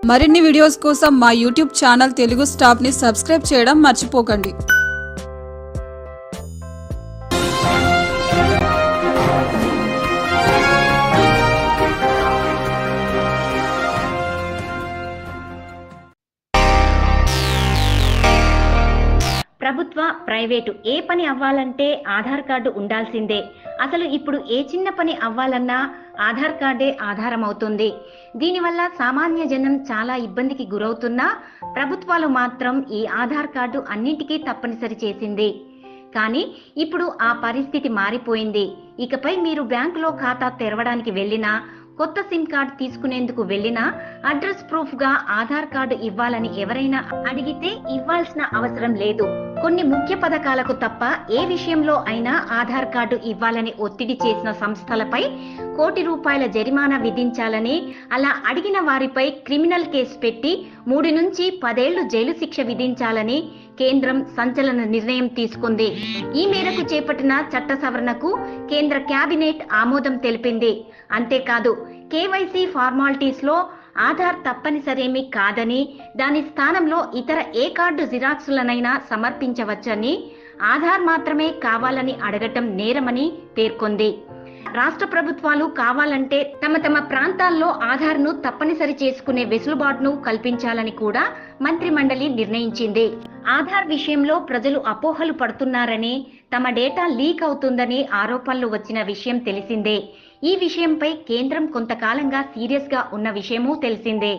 మరిన్ని వీడియోస్ కోసం మా యూట్యూబ్ ఛానల్ తెలుగు స్టాప్ని సబ్స్క్రైబ్ చేయడం మర్చిపోకండి. ప్రభుత్వ ప్రైవేటు ఏ పని అవ్వాలంటే ఆధార్ కార్డు ఉండాల్సిందే. అసలు ఇప్పుడు ఏ చిన్న పని అవ్వాలన్నా ఆధార్ కార్డే ఆధారం అవుతుంది దీనివల్ల సామాన్య జనం చాలా ఇబ్బందికి గురవుతున్నా ప్రభుత్వాలు మాత్రం ఈ ఆధార్ కార్డు అన్నింటికీ తప్పనిసరి చేసింది. కానీ ఇప్పుడు ఆ పరిస్థితి మారిపోయింది. ఇకపై మీరు బ్యాంకులో ఖాతా తెరవడానికి వెళ్ళినా కొత్త సిమ్ కార్డు తీసుకునేందుకు వెళ్ళినా అడ్రస్ ప్రూఫ్గా ఆధార్ కార్డు ఇవ్వాలని ఎవరైనా అడిగితే ఇవ్వాల్సిన అవసరం లేదు. కొన్ని ముఖ్య పథకాలకు తప్ప ఏ విషయంలో అయినా ఆధార్ కార్డు ఇవ్వాలని ఒత్తిడి చేసిన సంస్థలపై కోటి రూపాయల జరిమానా విధించాలని అలా అడిగిన వారిపై క్రిమినల్ కేసు పెట్టి మూడు నుంచి పదేళ్ళు జైలు శిక్ష విధించాలని కేంద్రం సంచలన నిర్ణయం తీసుకుంది. ఈ మేరకు చేపట్టిన చట్ట సవరణకు కేంద్ర కేబినెట్ ఆమోదం తెలిపింది. అంతేకాదు కేవైసీ ఫార్మాలిటీస్లో ఆధార్ తప్పనిసరేమీ కాదని దాని స్థానంలో ఇతర ఏ కార్డు జిరాక్సులనైనా సమర్పించవచ్చని ఆధార్ మాత్రమే కావాలని అడగటం నేరమని పేర్కొంది. రాష్ట్ర ప్రభుత్వాలు కావాలంటే తమ తమ ప్రాంతాల్లో ఆధార్ను తప్పనిసరి చేసుకునే వెసులుబాటును కల్పించాలని కూడా మంత్రి మండలి నిర్ణయించింది. ఆధార్ విషయంలో ప్రజలు అపోహలు పడుతున్నారని తమ డేటా లీక్ అవుతుందని ఆరోపణలు వచ్చిన విషయం తెలిసిందే. ఈ విషయంపై కేంద్రం కొంతకాలంగా సీరియస్గా ఉన్న విషయమూ తెలిసిందే.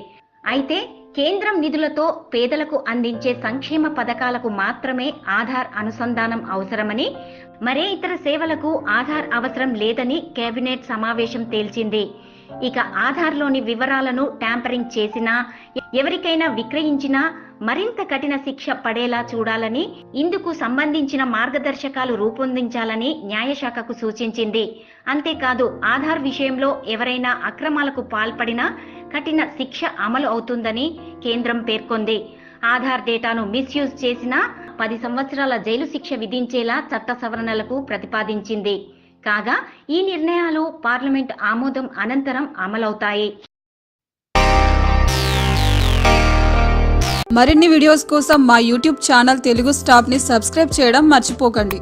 అయితే కేంద్రం నిధులతో పేదలకు అందించే సంక్షేమ పథకాలకు మాత్రమే ఆధార్ అనుసంధానం అవసరమని మరే ఇతర సేవలకు ఆధార్ అవసరం లేదని కేబినెట్ సమావేశం తేల్చింది. ఇక ఆధార్లోని వివరాలను ట్యాంపరింగ్ చేసినా ఎవరికైనా విక్రయించినా మరింత కఠిన శిక్ష పడేలా చూడాలని ఇందుకు సంబంధించిన మార్గదర్శకాలు రూపొందించాలని న్యాయశాఖకు సూచించింది. అంతేకాదు ఆధార్ విషయంలో ఎవరైనా అక్రమాలకు పాల్పడినా కఠిన శిక్ష అమలు అవుతుందని కేంద్రం పేర్కొంది. ఆధార్ డేటాను మిస్యూజ్ చేసినా పది సంవత్సరాల జైలు శిక్ష విధించేలా చట్ట సవరణలకు ప్రతిపాదించింది. కాగా ఈ నిర్ణయాలు పార్లమెంట్ ఆమోదం అనంతరం అమలవుతాయి. మరిన్ని వీడియోస్ కోసం మా యూట్యూబ్ ఛానల్ తెలుగు స్టాప్ని సబ్స్క్రైబ్ చేయడం మర్చిపోకండి.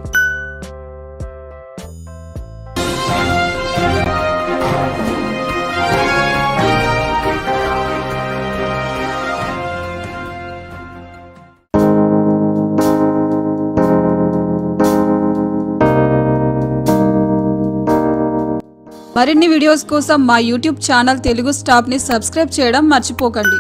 మరిన్ని వీడియోస్ కోసం మా యూట్యూబ్ ఛానల్ తెలుగు స్టాప్ని సబ్స్క్రైబ్ చేయడం మర్చిపోకండి.